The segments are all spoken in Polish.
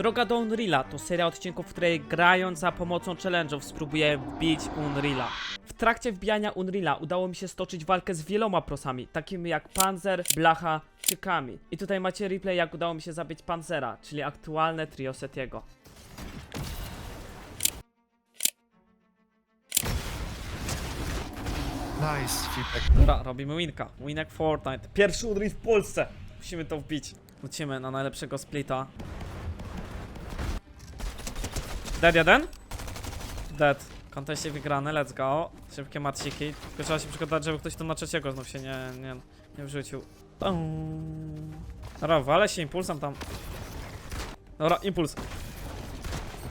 Droga do Unreala to seria odcinków, w której grając za pomocą challenge'ów spróbuję wbić Unreala. W trakcie wbijania Unreala udało mi się stoczyć walkę z wieloma prosami, takimi jak Panzer, Blacha czy Kami. I tutaj macie replay jak udało mi się zabić Panzera, czyli aktualne trio Setiego. Nice, feedback. Dobra, robimy winka. Winek Fortnite. Pierwszy Unreal w Polsce. Musimy to wbić. Lecimy na najlepszego splita. Dead jeden? Dead. Konteście wygrany, let's go. Szybkie maciki. Tylko trzeba się przygotować, żeby ktoś tu na trzeciego znów się nie, nie, nie wrzucił. Dobra, wale się impulsem tam. Dobra, impuls.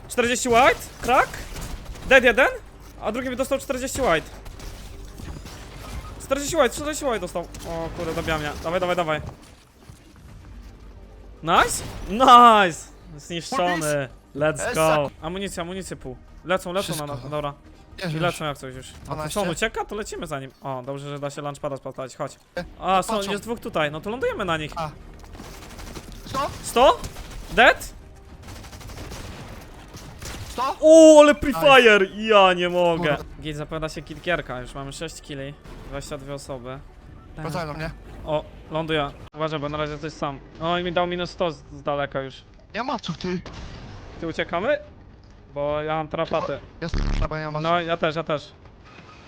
40 white, crack. Dead jeden, a drugi dostał 40 white. 40 white, 40 white dostał. O kurde, dobija mnie. Dawaj, dawaj, dawaj. Nice? Nice! Zniszczony. Let's go. Amunicję, amunicję pół. Lecą, lecą na nas, dobra. I lecą jak coś już. A to 12? co, on ucieka? To lecimy za nim. O, dobrze, że da się launchpada spotać, chodź. E, A, są, patrzą. jest dwóch tutaj, no to lądujemy na nich. A. Sto? 100? Dead? Sto? O, ale Pre Fire! Ja nie mogę. Kurde. Git zapowiada się kilkierka, już mamy 6 killi, 22 osoby. Wracają do mnie. O, ląduje. Uważaj, bo na razie coś sam. O, i mi dał minus 100 z, z daleka już. Nie ma maców, ty. Ty uciekamy? Bo ja mam tarapaty. Ja bo ja nie mam. No, ja też, ja też.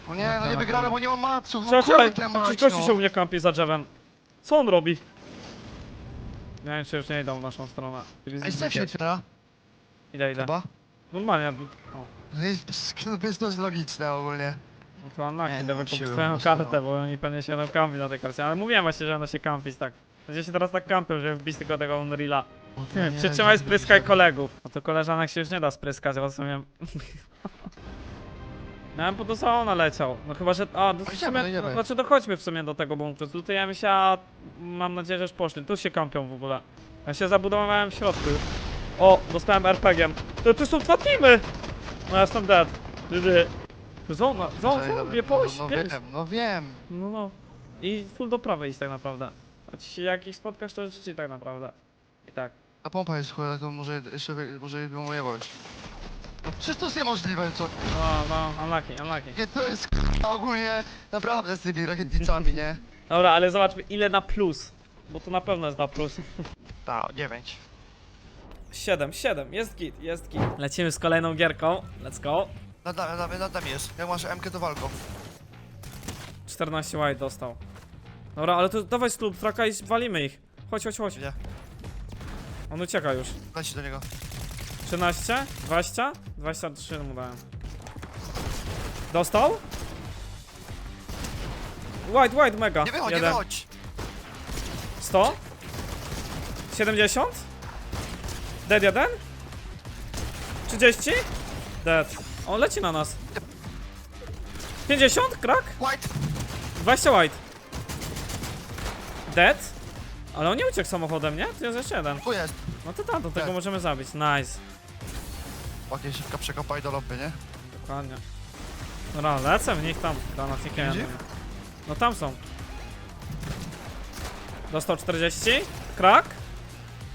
No nie, no nie wygramy, bo nie mam maców. No Czekaj, kurde, mać, gościu się u mnie kampi za drzewem. Co on robi? Nie wiem, czy już nie idą w naszą stronę. Ej, sef się otwiera. Idę, idę. Chyba. Normalnie, o. No jest, to jest dość logiczne ogólnie. No to Nie, no, wykupić siły swoją po prostu, kartę, no. bo oni pewnie się będą kampić na tej karcie. Ale mówiłem właśnie, że będą się kampić, tak. Będzie się teraz tak kampią, że wbić tylko tego Unreala. No nie, Przytrzymaj, spryskaj kolegów. No to koleżanek się już nie da spryskać, rozumiem. No ja po to samo naleciał. No chyba, że... A, no w Idziemy, sumie, no no, znaczy dochodźmy w sumie do tego bunkru. Zlutujemy się, a mam nadzieję, że już poszli. Tu się kampią w ogóle. Ja się zabudowałem w środku. O, dostałem RPG-iem. To tu są dwa teamy! No ja jestem dead. Dydy. Zona, zona, Czekaj, zona, poś, No wiesz. wiem, no wiem. No, no. I full do prawej iść tak naprawdę. A ci jak ich spotkasz, to życzę tak naprawdę. I tak. Ta pompa jest chuja, to może jeszcze, wy- może ją ujebać. No przecież to jest niemożliwe, co? No, no, unlucky, unlucky. Nie, to jest k***a, ogólnie naprawdę z tymi rakietnicami, nie? Dobra, ale zobaczmy ile na plus. Bo to na pewno jest na plus. Tak, 9. 7, 7, jest git, jest git. Lecimy z kolejną gierką. Let's go. Nad nami, nad nami, nad nami jest. Jak masz MK to walką. 14 white dostał. Dobra, ale to dawaj slub traka i walimy ich. Chodź, chodź, chodź. Gdzie? On ucieka już. Leci do niego. 13, 20, 23 mu dałem. Dostał? White, white, mega. Nie wychodź, nie Jeden. wychodź! 100? 70? Dead 1? 30? Dead. On leci na nas. 50? Krak? White! 20 white. Dead? Ale on nie uciekł samochodem, nie? Tu jest jeszcze jeden. Tu jest. No to tam, to tego Dead. możemy zabić. Nice. Ładnie szybko przekopaj do lobby, nie? Dokładnie. Dobra, lecę w nich tam. Granatnikiem. Gdzie? No tam są. Dostał 40. Krak.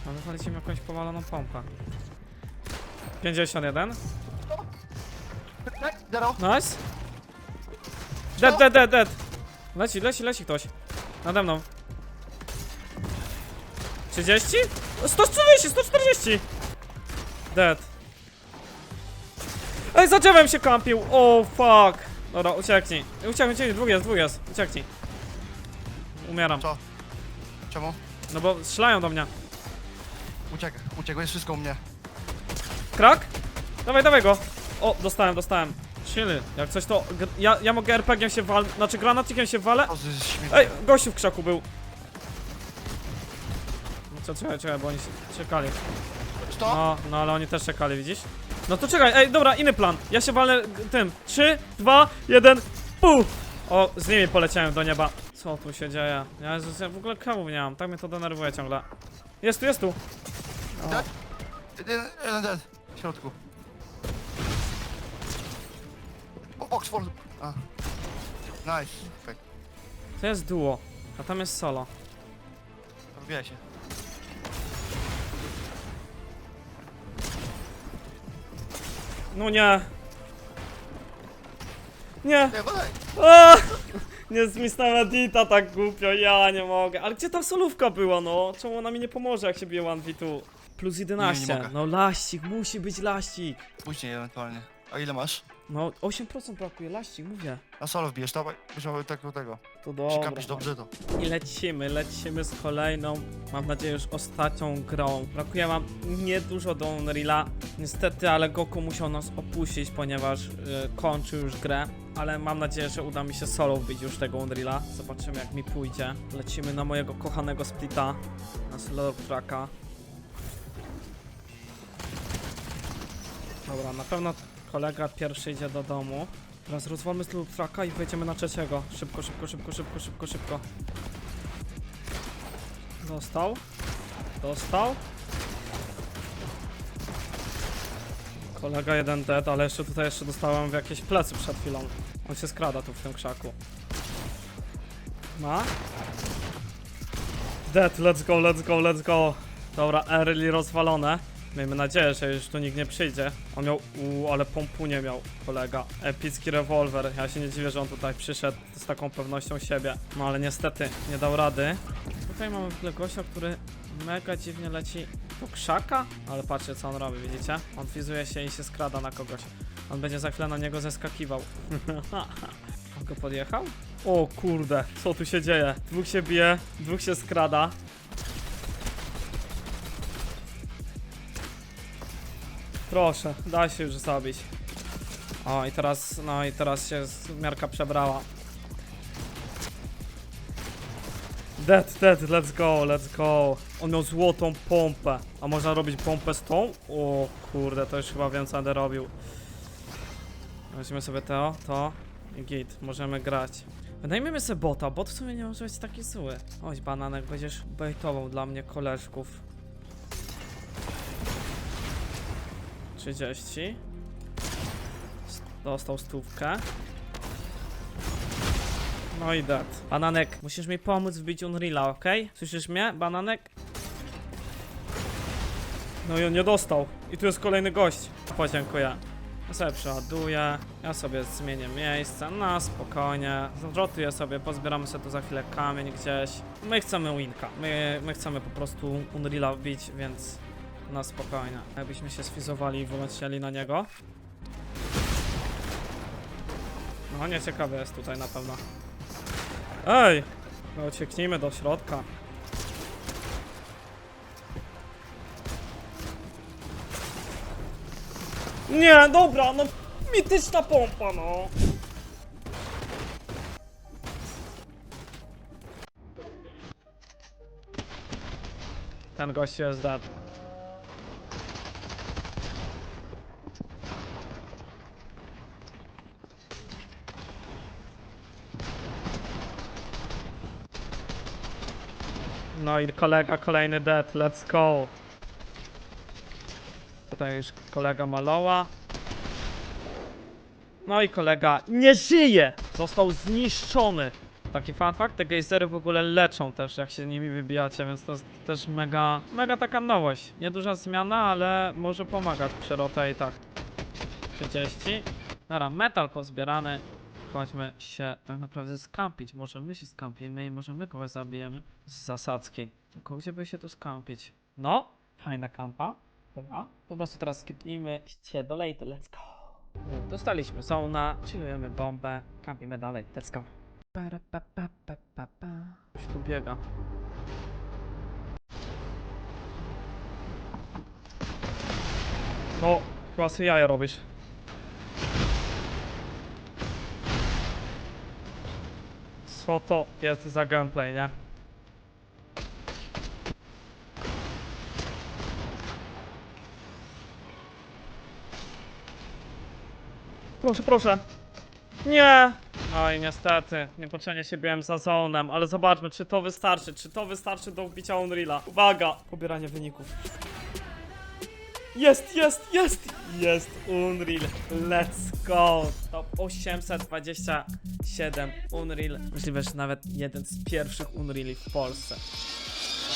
No wypaliśmy jakąś powaloną pompę. 51. Tak, zero. Nice. Dead, dead, dead, dead. Leci, leci, leci ktoś. Nade mną. 30? O, 140, 140. Dead. Ej, za drzewem się kampił. O, fuck. Dobra, ucieknij. Ucieknij, ucieknij, dwóch jest, dwóch jest. Ucieknij. Umieram. Co? Czemu? No bo strzelają do mnie. Uciekaj, uciekaj, jest wszystko u mnie. Krak? Dawaj, dawaj go. O, dostałem, dostałem. Chilly. Jak coś to... Ja, ja mogę RPG-iem się wal... Znaczy granatnikiem się walę. Ej, gościu w krzaku był. Co, czekaj, czekaj, bo oni czekali. Co? No, no ale oni też czekali, widzisz? No to czekaj, ej, dobra, inny plan. Ja się walę tym. 3, 2, 1, pu! O, z nimi poleciałem do nieba. Co tu się dzieje? Ja, Jezus, ja w ogóle kawów nie mam, tak mnie to denerwuje ciągle. Jest tu, jest tu. O, Dead? Jeden, jeden dead. W środku. O, Oxford. A. Nice. To jest duo, a tam jest solo. Rozbijaj się. No nie. Nie. Nie, badaj. A! Nie zmisnąłem Edita tak głupio, ja nie mogę. Ale gdzie ta solówka była, no? Czemu ona mi nie pomoże, jak się bije 1v2? Plus 11. mogę. no laścik, musi być laścik. Później ewentualnie. A ile masz? No 8% brakuje, laścik, mówię. Na solo wbijesz, dawaj. Byś miał tego, tego. To dobra. dobrze to. I lecimy, lecimy z kolejną, mam nadzieję już ostatnią grą. Brakuje nam niedużo do Unreala. Niestety, ale Goku musiał nas opuścić, ponieważ y, kończy już grę. Ale mam nadzieję, że uda mi się solo wbić już tego Unreala. Zobaczymy jak mi pójdzie. Lecimy na mojego kochanego splita, na solo tracka. Dobra, na pewno kolega pierwszy idzie do domu. Teraz rozwalmy z lub tracka i wejdziemy na trzeciego. Szybko, szybko, szybko, szybko, szybko, szybko. Dostał. Dostał. Kolega jeden dead, ale jeszcze tutaj jeszcze dostałem w jakieś plecy przed chwilą. On się skrada tu w tym krzaku. Ma? Dead, let's go, let's go, let's go. Dobra, early rozwalone. Miejmy nadzieję, że już tu nikt nie przyjdzie. On miał, uuu, ale pompu nie miał, kolega. Epicki rewolwer. Ja się nie dziwię, że on tutaj przyszedł z taką pewnością siebie. No ale niestety, nie dał rady. Tutaj mamy w gościa, który mega dziwnie leci do krzaka, ale patrzcie co on robi, widzicie? On fizuje się i się skrada na kogoś. On będzie za chwilę na niego zeskakiwał. on go podjechał? O kurde, co tu się dzieje? Dwóch się bije, dwóch się skrada. Proszę, daj się już zabić. O i teraz, no i teraz się miarka przebrała. Dead, dead, let's go, let's go. On miał złotą pompę. A można robić pompę z tą? O kurde, to już chyba wiem co będę robił. Weźmy sobie to, to i git, możemy grać. Wynajmijmy sobie bota, bot w sumie nie może być taki zły. Chodź bananek, będziesz bejtował dla mnie koleżków. 30. S- Dostał stówkę. No i dead. Bananek, musisz mi pomóc wbić Unreala, ok? Słyszysz mnie, bananek? No i on nie dostał. I tu jest kolejny gość. Podziękuję. Ja sobie przeładuję, ja sobie zmienię miejsce, na spokojnie. Zrotuję sobie, pozbieramy sobie tu za chwilę kamień gdzieś. My chcemy winka, my, my chcemy po prostu Unreala wbić, więc na spokojnie. Jakbyśmy się sfizowali i wylecieli na niego. No nieciekawe jest tutaj na pewno. Ej! No ucieknijmy do środka. Nie, dobra, no mityczna pompa, no. Ten gość jest dead. No i kolega kolejny dead, let's go. Tutaj już kolega maloła. No i kolega nie żyje! Został zniszczony. Taki fun fact, te gejzery w ogóle leczą też, jak się nimi wybijacie, więc to jest też mega, mega taka nowość. Nieduża zmiana, ale może pomagać przy i tak. 30. Dobra, metal pozbierany. Chodźmy się tak naprawdę skampić. Może my się skampimy i może my kogoś zabijemy z zasadzki. Tylko gdzie by się tu skampić? No, fajna kampa. Dobra. Po prostu teraz skipnijmy się do late, let's go. Dostaliśmy zona, chillujemy bombę, kampimy dalej, let's go. Para, pa, pa, pa, pa, pa. Coś tu biega. No, chyba sobie jaja robisz. Co to jest za gameplay, nie? Proszę, proszę. Nie! Oj, niestety, niepotrzebnie się biłem za zonem, ale zobaczmy, czy to wystarczy, czy to wystarczy do wbicia Unreala. Uwaga! Pobieranie wyników. Jest, jest, jest! Jest Unreal. Let's go! Top 827 Unreal. Możliwe, że nawet jeden z pierwszych Unreali w Polsce.